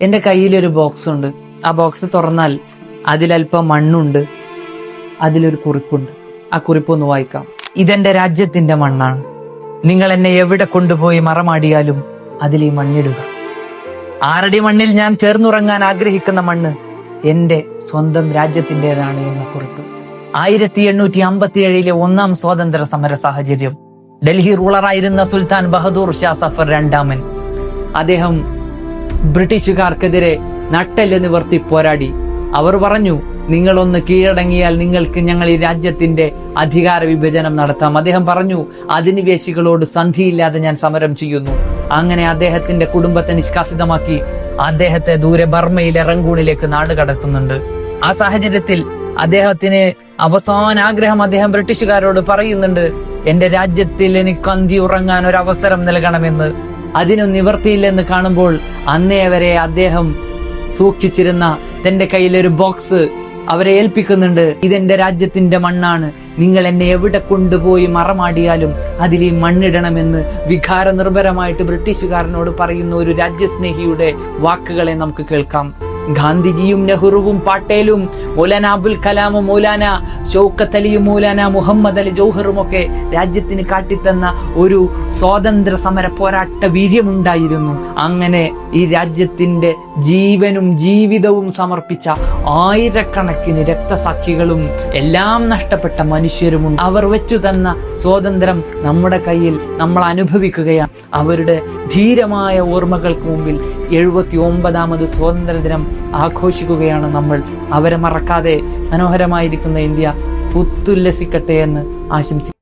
എന്റെ കയ്യിലൊരു ബോക്സ് ഉണ്ട്. ആ ബോക്സ് തുറന്നാൽ അതിലല്പം മണ്ണുണ്ട്. അതിലൊരു കുറിപ്പുണ്ട്. ആ കുറിപ്പ് ഒന്ന് വായിക്കാം. ഇതെന്റെ രാജ്യത്തിന്റെ മണ്ണാണ്. നിങ്ങൾ എന്നെ എവിടെ കൊണ്ടുപോയി മറമാടിയാലും അതിൽ ഈ മണ്ണിടുക. ആരടി മണ്ണിൽ ഞാൻ ചേർന്നുറങ്ങാൻ ആഗ്രഹിക്കുന്ന മണ്ണ് എന്റെ സ്വന്തം രാജ്യത്തിന്റെതാണ് എന്ന കുറിപ്പ്. ആയിരത്തി എണ്ണൂറ്റി അമ്പത്തി ഏഴിലെ ഒന്നാം സ്വാതന്ത്ര്യ സമര സാഹചര്യം. ഡൽഹി റൂളറായിരുന്ന സുൽത്താൻ ബഹദൂർ ഷാ സഫർ രണ്ടാമൻ. അദ്ദേഹം ബ്രിട്ടീഷുകാർക്കെതിരെ നട്ടെല്ല് നിവർത്തി പോരാടി. അവർ പറഞ്ഞു നിങ്ങളൊന്ന് കീഴടങ്ങിയാൽ നിങ്ങൾക്ക് ഞങ്ങൾ ഈ രാജ്യത്തിന്റെ അധികാര വിഭജനം നടത്താം. അദ്ദേഹം പറഞ്ഞു അധിനിവേശികളോട് സന്ധിയില്ലാതെ ഞാൻ സമരം ചെയ്യുന്നു. അങ്ങനെ അദ്ദേഹത്തിന്റെ കുടുംബത്തെ നിഷ്കാസിതമാക്കി അദ്ദേഹത്തെ ദൂരെ ബർമയിലെ റംഗൂണിലേക്ക് നാട് കടത്തുന്നുണ്ട്. ആ സാഹചര്യത്തിൽ അദ്ദേഹത്തിന് അവസാന ആഗ്രഹം അദ്ദേഹം ബ്രിട്ടീഷുകാരോട് പറയുന്നുണ്ട് എന്റെ രാജ്യത്തിൽ എനിക്ക് അന്തി ഉറങ്ങാൻ ഒരു അവസരം നൽകണമെന്ന് അതിനു നിവർത്തിയില്ലെന്ന് കാണുമ്പോൾ അന്നേ വരെ അദ്ദേഹം സൂക്ഷിച്ചിരുന്ന തന്റെ കയ്യിലൊരു ബോക്സ് അവരെ ഏൽപ്പിക്കുന്നുണ്ട്. ഇതെന്റെ രാജ്യത്തിന്റെ മണ്ണാണ്. നിങ്ങൾ എന്നെ എവിടെ കൊണ്ടുപോയി മറമാടിയാലും അതിൽ ഈ മണ്ണിടണമെന്ന് വികാര നിർഭരമായിട്ട് ബ്രിട്ടീഷുകാരനോട് പറയുന്ന ഒരു രാജ്യസ്നേഹിയുടെ വാക്കുകളെ നമുക്ക് കേൾക്കാം. ഗാന്ധിജിയും നെഹ്റുവും പാട്ടേലും മൗലാന അബുൽ കലാമും മൗലാന ഷൗക്കത്ത് അലിയും മൗലാന മുഹമ്മദ് അലി ജൗഹറും ഒക്കെ രാജ്യത്തിന് കാട്ടിത്തന്ന ഒരു സ്വാതന്ത്ര്യ സമര പോരാട്ട വീര്യമുണ്ടായിരുന്നു. അങ്ങനെ ഈ രാജ്യത്തിന്റെ ജീവനും ജീവിതവും സമർപ്പിച്ച ആയിരക്കണക്കിന് രക്തസാക്ഷികളും എല്ലാം നഷ്ടപ്പെട്ട മനുഷ്യരും അവർ വെച്ചു തന്ന സ്വാതന്ത്ര്യം നമ്മുടെ കയ്യിൽ നമ്മൾ അനുഭവിക്കുകയാണ്. അവരുടെ ധീരമായ ഓർമ്മകൾക്ക് മുമ്പിൽ എഴുപത്തി ഒമ്പതാമത് സ്വാതന്ത്ര്യ ദിനം ആഘോഷിക്കുകയാണ് നമ്മൾ. അവരെ മറക്കാതെ മനോഹരമായിരിക്കുന്ന ഇന്ത്യ പുത്തുല്ലസിക്കട്ടെ എന്ന് ആശംസിക്കുന്നു.